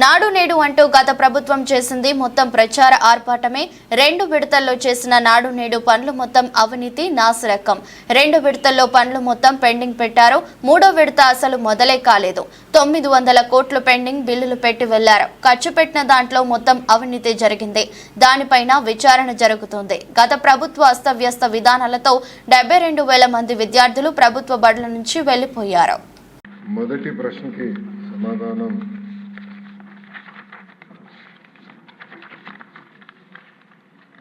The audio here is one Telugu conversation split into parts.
నాడు నేడు అంటూ గత ప్రభుత్వం చేసింది మొత్తం ప్రచార ఆర్పాటమే. రెండు విడతల్లో చేసిన నాడు నేడు పనులు మొత్తం అవినీతి నాసిరకం. రెండు విడతల్లో పనులు మొత్తం పెండింగ్ పెట్టారు. మూడో విడత అసలు మొదలే కాలేదు. తొమ్మిది వందల కోట్లు పెండింగ్ బిల్లులు పెట్టి వెళ్ళారు. ఖర్చు పెట్టిన దాంట్లో మొత్తం అవినీతి జరిగింది. దానిపైన విచారణ జరుగుతుంది. గత ప్రభుత్వ అస్తవ్యస్త విధానాలతో డెబ్బై రెండు వేల మంది విద్యార్థులు ప్రభుత్వ బడుల నుంచి వెళ్ళిపోయారు మొదటి ప్రశ్నకి సమాధానం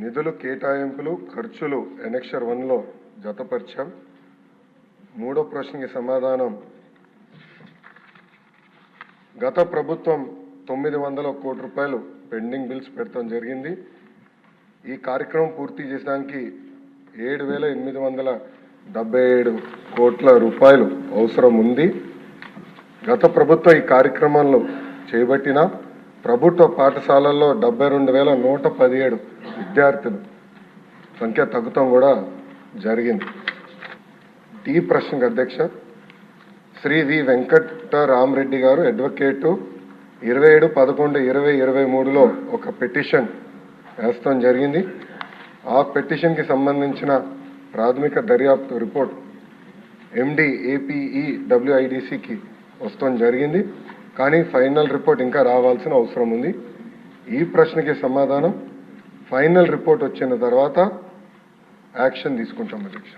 నిధులు కేటాయింపులు ఖర్చులు ఎనెక్షర్ వన్లో జతపరిచాం. మూడో ప్రశ్నకి సమాధానం. గత ప్రభుత్వం తొమ్మిది వందల కోటి రూపాయలు పెండింగ్ బిల్స్ పెట్టడం జరిగింది. ఈ కార్యక్రమం పూర్తి చేసడానికి ఏడు వేల ఎనిమిది వందల డెబ్బై ఏడు కోట్ల రూపాయలు అవసరం ఉంది. గత ప్రభుత్వం ఈ కార్యక్రమంలో చేపట్టిన ప్రభుత్వ పాఠశాలల్లో డెబ్బై రెండు వేల నూట పదిహేడు విద్యార్థులు సంఖ్య తగ్గుతాం కూడా జరిగింది. డి ప్రశ్నకు అధ్యక్ష శ్రీ వి వెంకటరామరెడ్డి గారు అడ్వకేటు. ఇరవై ఏడు పదకొండు ఇరవై ఇరవై మూడులో ఒక పిటిషన్ వేస్తాం జరిగింది. ఆ పిటిషన్కి సంబంధించిన ప్రాథమిక దర్యాప్తు రిపోర్ట్ ఎండి ఏపీఈ డబ్ల్యూఐడిసికి వస్తాం జరిగింది. కానీ ఫైనల్ రిపోర్ట్ ఇంకా రావాల్సిన అవసరం ఉంది. ఈ ప్రశ్నకి సమాధానం ఫైనల్ రిపోర్ట్ వచ్చిన తర్వాత యాక్షన్ తీసుకుంటాం అధ్యక్ష.